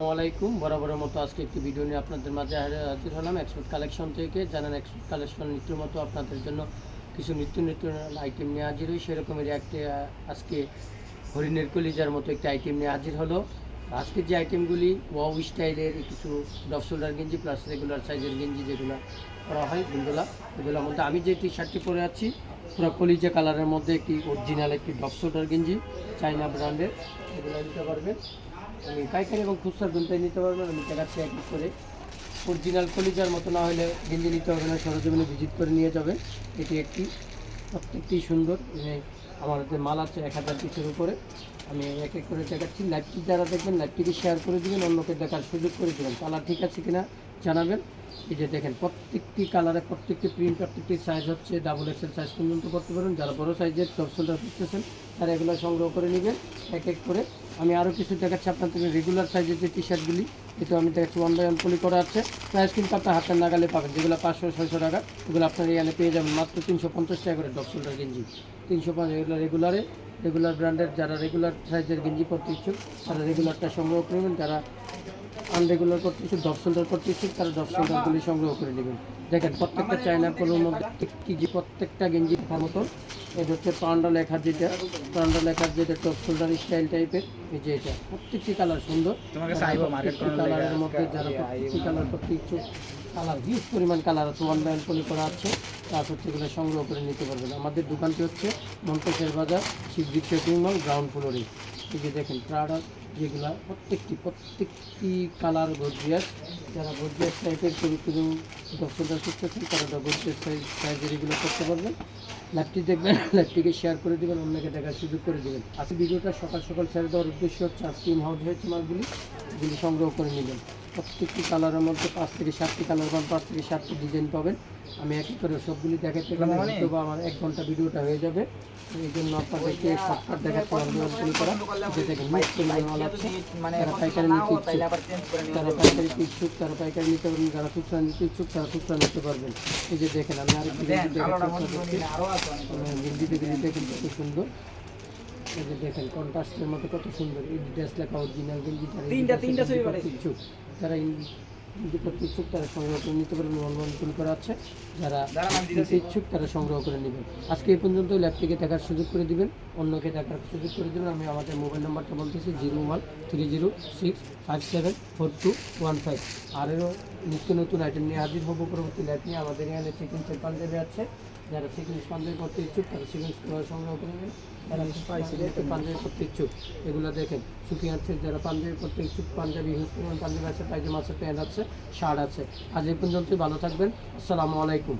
আসসালামাইকুম বরাবরের মতো আজকে একটি ভিডিও নিয়ে আপনাদের মাঝে হাজির হলাম। এক্সপোর্ট কালেকশন থেকে জানেন এক্সপোর্ট কালেকশন নিত্যর মতো আপনাদের জন্য কিছু নিত্য নিত্য আইটেম নিয়ে হাজির হই। সেরকমেরই একটি আজকে হরিণের কলিজার মতো একটি আইটেম নিয়ে হাজির হলো। আজকে যে আইটেমগুলি ওয়াও স্টাইলের কিছু ডফ শোল্ডার গেঞ্জি প্লাস রেগুলার সাইজের গেঞ্জি যেগুলো করা হয় গুন্ডোলা এগুলোর মধ্যে আমি যে টি শার্টটি পরে আছি, পুরো কলিজা কালারের মধ্যে একটি অরিজিনাল একটি ডফ শোল্ডার গেঞ্জি চাইনা ব্র্যান্ডের এগুলো নিতে পারবেন। আমি পাইকারি এবং খুচরা দুটাই নিতে পারবেন। আমি দেখাচ্ছি এক করে অরিজিনাল কলিজার মতো না হলে গেঞ্জি নিতে হবে না, সরজমিনে ভিজিট করে নিয়ে যাবে এটি একটি প্রত্যেকটি সুন্দর আমার যে মাল আছে এক হাজার পিসের উপরে, আমি এক এক করে দেখাচ্ছি। লাইভটি যারা দেখবেন, লাইভটিকে শেয়ার করে দিবেন, অন্যকে দেখার সুযোগ করে দেবেন। কালার ঠিক আছে কিনা জানাবেন। এই যে দেখেন, প্রত্যেকটি কালারে প্রত্যেকটি প্রিন্ট প্রত্যেকটি সাইজ হচ্ছে ডাবল এক্সেল সাইজ পর্যন্ত করতে পারেন যারা বড় সাইজের টপসোলটা খুঁজতেছেন তারা এগুলো সংগ্রহ করে নেবেন, এক এক করে। আমি আরও কিছু দেখাচ্ছি আপনাদের রেগুলার সাইজের যে টি শার্টগুলি এটা আমি দেখাচ্ছি। ওয়ান বাই ওয়ান পলি করা আছে। প্রাইস কিন্তু আপনার হাতের নাগালে পাবেন। যেগুলো পাঁচশো, ছয়শো টাকা এগুলো আপনার এখানে পেয়ে যাবেন। মাত্র তিনশো পঞ্চাশ টাকা করে টপসোলটার গেঞ্জি। তিনশো পাঁচ এগুলো রেগুলারে রেগুলার ব্র্যান্ডের যারা রেগুলার সাইজের গেঞ্জি করতে ইচ্ছুক তারা রেগুলারটা সংগ্রহ করবেন যারা আনরেগুলার করতে ইচ্ছুক ডপ শোল্ডার করতে ইচ্ছুক তারা ডপ শোল্ডারগুলি সংগ্রহ করে নেবেন। দেখেন প্রত্যেকটা চায়না পলোর মধ্যে যে প্রত্যেকটা গেঞ্জি দেখার মতো। এটা হচ্ছে পান্ডা লেখার যেটা। পান্ডা লেখার যেটা টপ শোল্ডার স্টাইল টাইপের এই যে এটা প্রত্যেকটি কালার সুন্দর। কালারের মধ্যে যারা প্রত্যেকটি কালার করতে ইচ্ছুক কালার হিউজ পরিমাণ কালার আছে। ওয়ান বাই পলি করা আছে। তার হচ্ছে এগুলো সংগ্রহ করে নিতে পারবেন। আমাদের দোকানটি হচ্ছে মন্তেশের বাজার শিবজিৎ শপিং মল গ্রাউন্ড ফ্লোরে। এই যে দেখেন প্রাডার যেগুলা, প্রত্যেকটি প্রত্যেকটি কালার গর্জিয়াস যারা গর্জিয়াস টাইপের চরিত্র দর্শকরা করতেছেন তারা গর্জিয়াস সাইজ সাইজের এগুলো করতে পারবেন। ল্যাপটি দেখবেন ল্যাপটিকে শেয়ার করে দেবেন, অন্যকে দেখার সুযোগ করে দেবেন। আজকে ভিডিওটা সকাল সকাল ছেড়ে দেওয়ার উদ্দেশ্য হচ্ছে, আজকে ইন হাউস হয়েছে মালগুলি, এগুলি সংগ্রহ করে নেবেন। প্রত্যেকটি কালারের মধ্যে পাঁচ থেকে সাতটি কালার পাবেন পাঁচ থেকে সাতটি ডিজাইন পাবেন। আমি এক এক করে সবগুলি দেখাতে গেলে হয়তো বা আমার এক ঘণ্টা ভিডিওটা হয়ে যাবে। এই জন্য আপনাদেরকে শর্টকাট দেখাতে অন্তর্ভুক্ত করা। যে দেখেন মাল আছে তারা পাইকারি নিতে ইচ্ছুক তারা পাইকারি ইচ্ছুক তারা পাইকারি নিতে পারবেন যারা খুচরা নিতে ইচ্ছুক তারা খুচরা নিতে পারবেন। এই যে দেখেন আমি আরেকটি কিন্তু খুব সুন্দর। এই যে দেখেন কন্ট্রাস্টের মতো কত সুন্দর এই ডিটেলস লেখা অরিজিনাল গেঞ্জি তিনটা, তিনটা ছবি করতে পাঠাইছি। ইচ্ছুক যারা গেঞ্জি করতে ইচ্ছুক তারা সংগ্রহ করে নিতে পারবেন ওয়ান ওয়ান করা আছে। যারা যারা ইচ্ছুক তারা সংগ্রহ করে নেবেন। আজকে এই পর্যন্ত ল্যাপটিকে দেখার সুযোগ করে দিবেন অন্যকে দেখার সুযোগ করে দেবেন। আমি আমাদের মোবাইল নাম্বারটা বলতেছি zero one three zero six five seven four two one five. আরও নিত্য নতুন আইটেম নিয়ে হাজির হব। পরবর্তী লাইট নিয়ে আমাদের এখানে সিকেন্সের পাঞ্জাবি আছে। যারা চিকেন পাঞ্জাবি করতে ইচ্ছুক তারা সিকেন্স সংগ্রহ করে নেবেন। যারা পাঞ্জাবি করতে ইচ্ছুক এগুলো দেখেন। সুফি আছে যারা পাঞ্জাবি করতে ইচ্ছুক পাঞ্জাবি ইউজ করবেন পাঞ্জাবি আছে পাইজামা আছে প্যান্ট আছে শার্ট আছে। আজ এই পর্যন্তই ভালো থাকবেন। আসসালামু আলাইকুম।